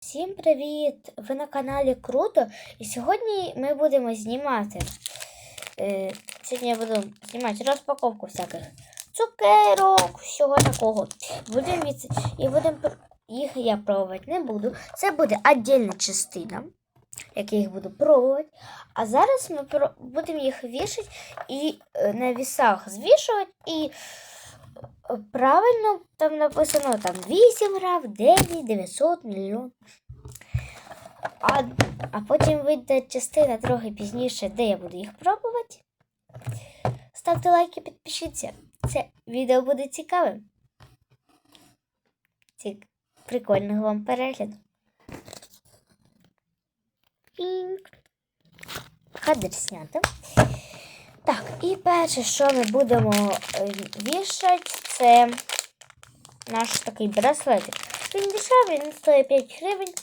Всім привіт! Ви на каналі Круто. І сьогодні ми будемо знімати. Е, сьогодні я буду знімати розпаковку всяких цукерок, всього такого. Будемо від... І будемо їх я пробувати не буду. Це буде віддільна частина, як я їх буду пробувати. А зараз ми про... будемо їх вішати і е, на вісах звішувати і. Правильно, там написано там 8 грам, 9, 900, мільйон. А, а потім вийде частина трохи пізніше, де я буду їх пробувати. Ставте лайки, підпишіться. Це відео буде цікавим. Цік... Прикольного вам перегляду. Кадр знято. Так, і перше, що ми будемо е, вішати, це наш такий браслетик. Він дешевий, він стоїть 5 гривень.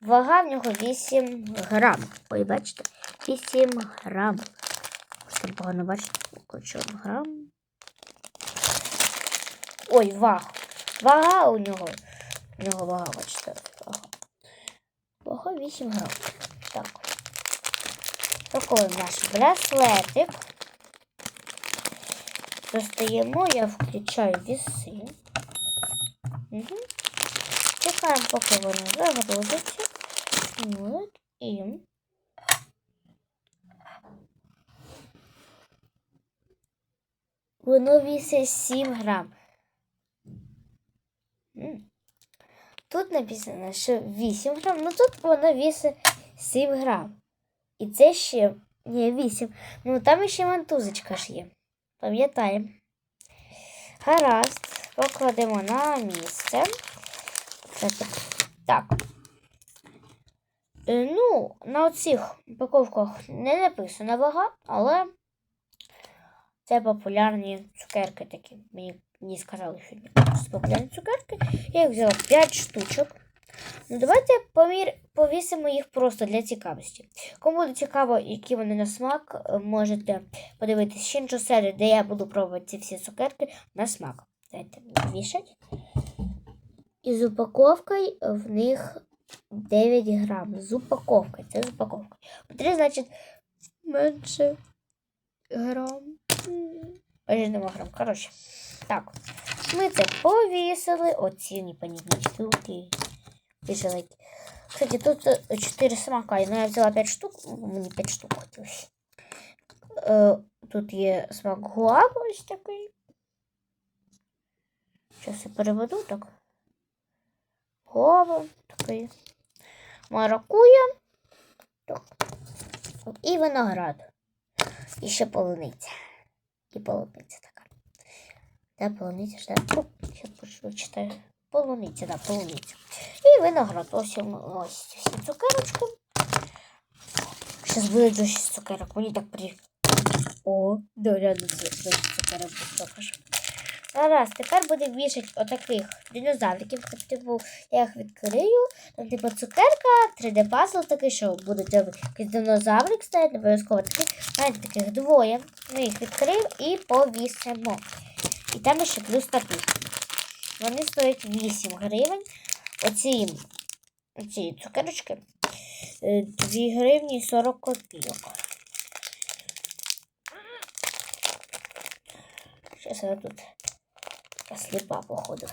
Вага в нього 8 грам. Ой, бачите? 8 грам. Там погано бачите. Грам. Ой, вага. Вага у нього. У нього вага, бачите. Вага. Вага 8 грам. Так. Такий наш браслетик. Достаємо, я включаю віси. Угу. Чекаємо, поки воно загрузиться. От, і воно вісить 7 грам. Тут написано, що 8 грам, ну тут воно вісить 7 грам. І це ще не 8. Ну там ще мантузочка ж є. Пам'ятаємо. Гаразд, покладемо на місце. Так. Е, Ну, на оцих упаковках не написана вага, але це популярні цукерки такі. Мені сказали, що це популярні цукерки. Я їх взяла 5 штучок. Ну, давайте помір... повісимо їх просто для цікавості. Кому буде цікаво, які вони на смак, можете подивитись ще іншу серію, де я буду пробувати ці всі цукерки на смак. Давайте вішать. І з упаковкою в них 9 грам. З упаковкою. Це з упаковкою. Потрібно, значить, менше грам. Ой, грам. Коротше. Так. Ми це повісили. Оці непонятні штуки. Вішали. Кстати, тут 4 смака. Ну, я взяла 5 штук. Мені 5 штук хотілося. Е, Тут є смак гуава ось такий. Зараз я переведу так. Гуава такий. Маракуя. Так. І виноград. І ще полуниця. І полуниця така. Да, полуниця да. О, Зараз прочитаю. Полуниця, да, полуниця. І виноград. Ось ось всі цукерочки. Зараз буде дуже цукерок. Мені так при. О, да, з цукерок покажу. Зараз, тепер буде вішати отаких динозавриків. Типу, я їх відкрию. Там, типу, цукерка, 3D пазл такий, що буде тебе якийсь динозаврик стоять, обов'язково такий. Навіть таких двоє. Ми їх відкриємо і повісимо. І там ще плюс татушки. Вони стоять 8 гривень. Оці, оці цукерочки. 2 гривні 40 копійок. Зараз я тут сліпа, походу.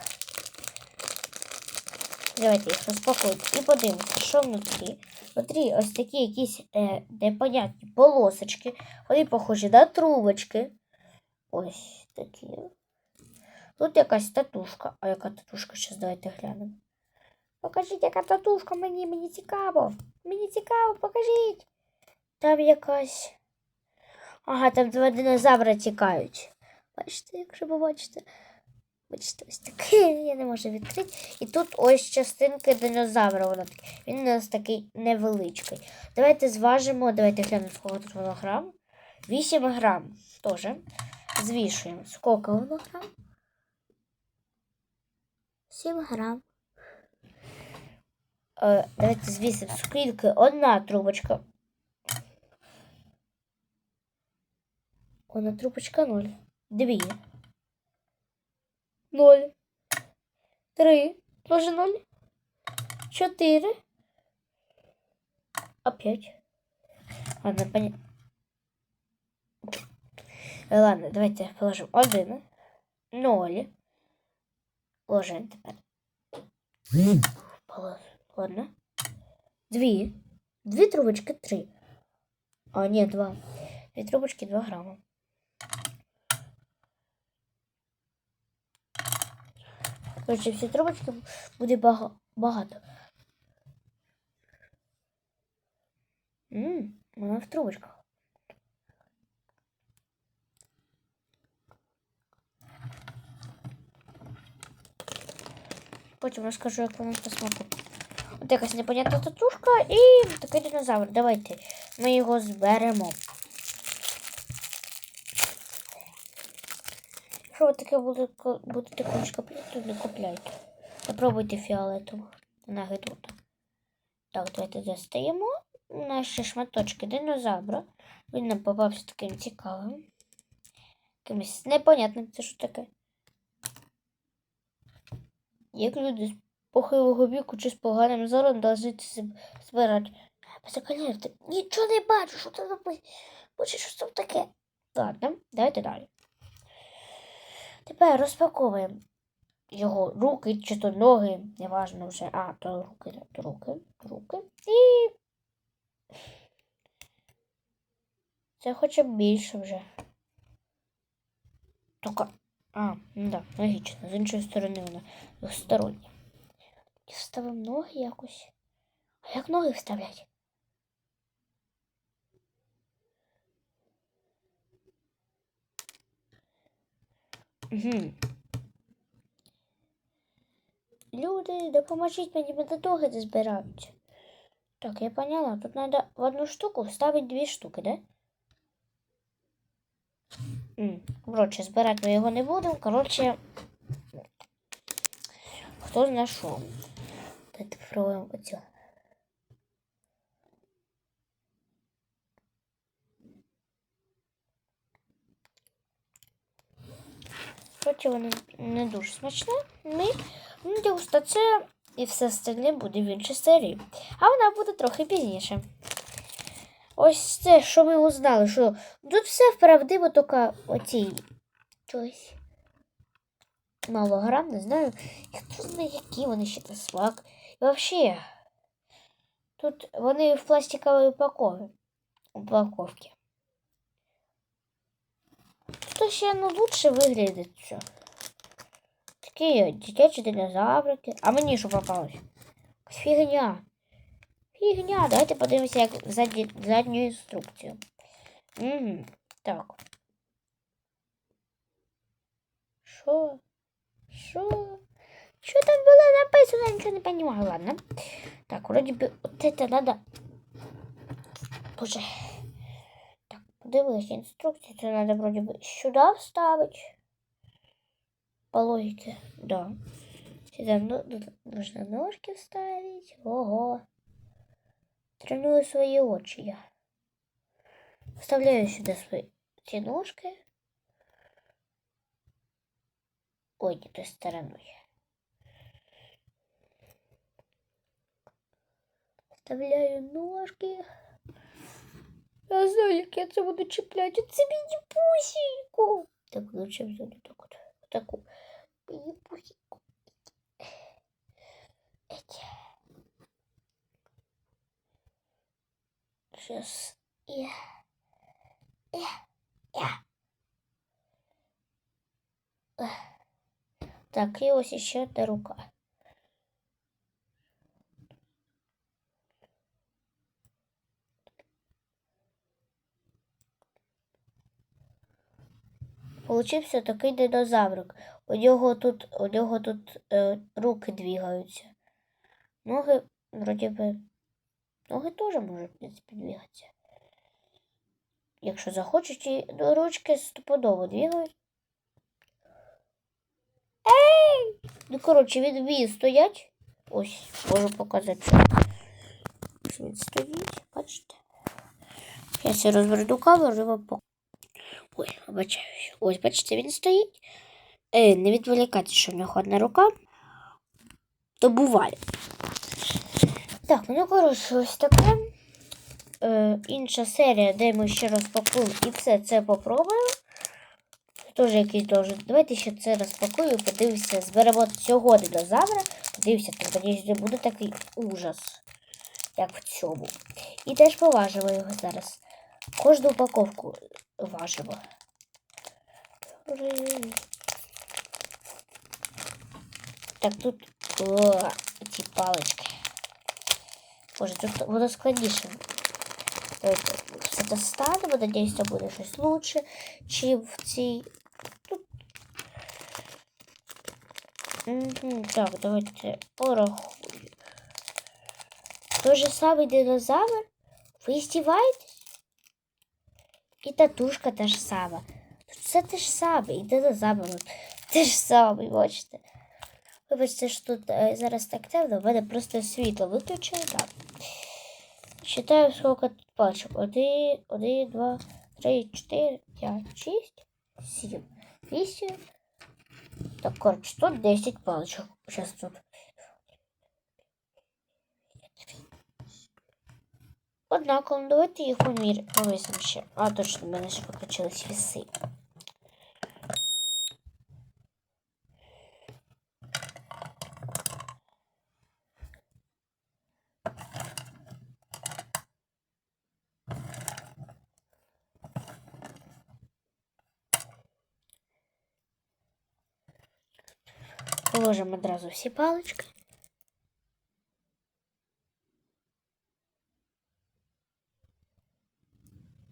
Давайте їх розпакуємо і подивимося, що внутрі. Внутрі ось такі якісь е, непонятні полосочки. Вони похожі на трубочки. Ось такі. Тут якась татушка. А яка татушка? Зараз давайте глянемо. Покажіть, яка татушка мені, мені цікаво. Мені цікаво, покажіть. Там якась. Ага, там два динозаври тікають. Бачите, якщо ви бачите. Ось таке, я не можу відкрити. І тут ось частинки динозавра. Воно таке. Він у нас такий невеличкий. Давайте зважимо, давайте глянемо, скільки тут воно грам. 8 грам теж. Звішуємо. Скільки воно грам? 7 грам. Е, давайте звісимо, скільки одна трубочка. Одна трубочка 0. Дві. Ноль. Три. Тоже ноль. Чотири. Опять. Ладно, понятно. Ладно, давайте положимо один. Ноль. Ложимо тепер. Полож- Ладно. Дві. Дві трубочки, три. А, ні, два. Дві трубочки, два грама. Короче, всі трубочки буде багато. Ммм, вона в трубочках. Потім розкажу, як вона по. Якась непонятна татушка і такий динозавр. Давайте ми його зберемо. Якщо таке буде- будете колись купляти, не купляйте. Попробуйте фіолетову. Вона гидота. Так, давайте достаємо наші шматочки динозавра. Він нам попався таким цікавим. Якимось непонятним, це що таке. Як люди похилого віку чи з поганим зором должны це збирати. Позакаляйте. Нічого не бачу, що написано. Боже, що це таке? Ладно, давайте далі. Тепер розпаковуємо його руки чи то ноги, неважно вже. А, то руки, то руки, руки. І. Це хоче більше вже. Тільки. А, ну да, логічно. З іншої сторони вона двостороння. І вставимо ноги якось. А як ноги вставлять? Угу. Люди, допоможіть мені, мене ноги не збираються. Так, я поняла. Тут треба в одну штуку вставити дві штуки, да? Коротше, збирати ми його не будемо. Коротше, хто знайшов. Попробуємо оцю. Коротше, воно не дуже смачне. Ми дегустація і все остальне буде в іншій серії. А вона буде трохи пізніше. Ось це, що ми узнали, що тут все вправдиво, тільки оці чогось. Мало не знаю. Хто знає, які вони ще на смак. І взагалі, тут вони в пластиковій упаковці. Тут ще ну, лучше виглядить все. Такі дитячі динозаврики. А мені що попалось? Фігня. Фігня. Давайте подивимося, як задні, задню інструкцію. Угу. Так. Що? Що? Що там було написано? Я нічого не понимаю. Ладно. Так, вроде бы вот это надо. Боже. Так, подивилась інструкцію. Це надо вроде бы сюда вставить. По логике, да. Сюда ну, тут нужно ножки вставить. Ого. Треную свои очи я. Вставляю сюда свои эти ножки. Ой, не той стороной. Вставляю ножки. Я знаю, як я це буду чіпляти. Це мені пусіку. Так, лучше взяти так от. Таку. Мені пусіку. Эть. Сейчас. Я. Я. Я. Ех. Так, і ось ще одна рука. Получився такий динозаврик. У нього тут, у нього тут е, руки двигаються. Ноги, вроді би, ноги теж можуть, в принципі, двигатися. Якщо захочуть, і ну, ручки стопудово двигають. Ей! Ну, коротше, він вміє стоять. Ось, можу показати. Ось він стоїть, бачите? Я розверну камеру і вам покажу. Ой, вибачаюсь. Ось, бачите, він стоїть. Е, не відволікати, що в нього одна рука. То буває. Так, ну коротше, ось таке. е, інша серія, де ми ще розпакуємо і все це попробуємо. Теж якийсь должен. Давайте ще це розпакую, подивимося, зберемо цього динозавра. Подивимося, там надіюсь, не буде такий ужас, як в цьому. І теж поважимо його зараз. Кожну упаковку важимо. Так, тут о, ці палички. Боже, тут воно складніше. Все достанемо, надіюсь, це буде щось лучше, чим в цій. Тут. Так, давайте порахую. Той же самий динозавр? Ви здіваєтесь? І татушка та ж сама. Тут все те ж саме, і динозавр тут те ж саме, бачите. Вибачте, що тут е, зараз так темно, в мене просто світло виключено. Так. Считаю, сколько тут пальчик. Один, один, два, три, чотири, п'ять, шість, сім, вісім. Так, коротше, тут 10 паличок. Зараз тут. Однаково, ну, давайте їх помір повисимо ще. А, точно, в мене ще покачались віси. Положимо одразу всі палички.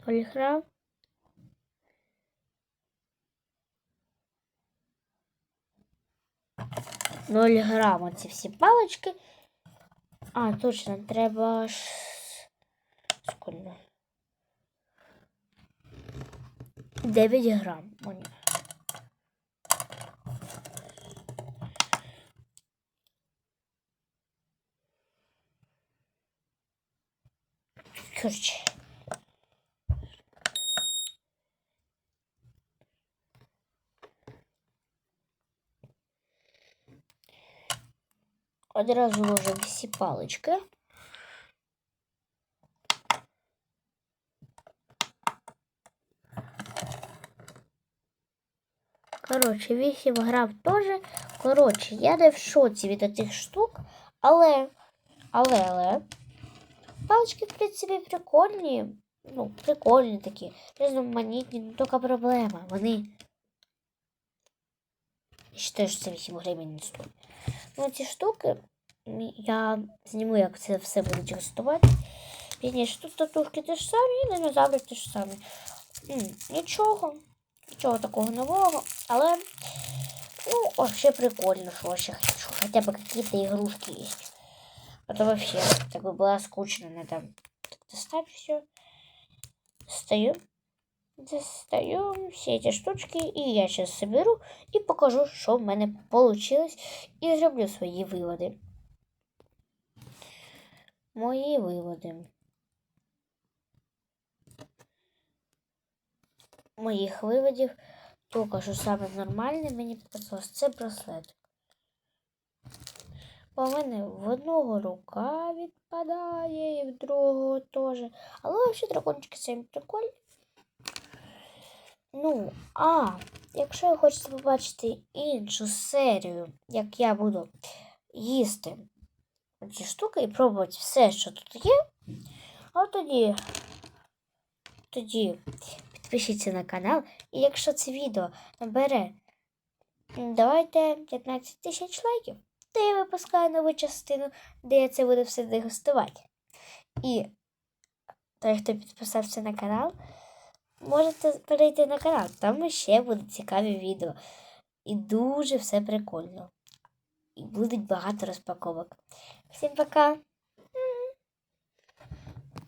Поліграм. Ноль грам оці всі палички. А, точно, треба ж... Скільки? 9 грам. О, ні. Короче. Одразу ложимо всі палички. Коротше, 8 грам теж. Коротше, я не в шоці від цих штук, але, але, але. Палички, в принципі, прикольні. Ну, прикольні такі. Різноманітні, ну тільки проблема. Вони. Я вважаю, що це 8 гривень не стоїть. Ну, ці штуки я зніму, як це все буде користувати. Пізніше тут татушки теж самі, і динозаври теж самі. М, Нічого, нічого такого нового, але ну, вообще прикольно, що ще хочу. Хотя бы какие-то игрушки есть. А то вообще, так бы было скучно, надо так достать все. Достаем. Достаем все эти штучки, и я сейчас соберу и покажу, що в мене получилось, і зроблю свої виводи. Мої виводи. Моїх виводів тільки що саме нормальне мені показалось це браслет. Бо в мене в одного рука відпадає, і в другого теж. Але взагалі дракончики самі прикольні. Ну, а якщо ви хочете побачити іншу серію, як я буду їсти ці штуки і пробувати все, що тут є, а тоді, тоді підпишіться на канал. І якщо це відео набере, давайте 15 тисяч лайків, то я випускаю нову частину, де я це буду все дегустувати. І той, хто підписався на канал, можете перейти на канал. Там ще будуть цікаві відео. І дуже все прикольно. І будуть багато розпаковок. Всім пока!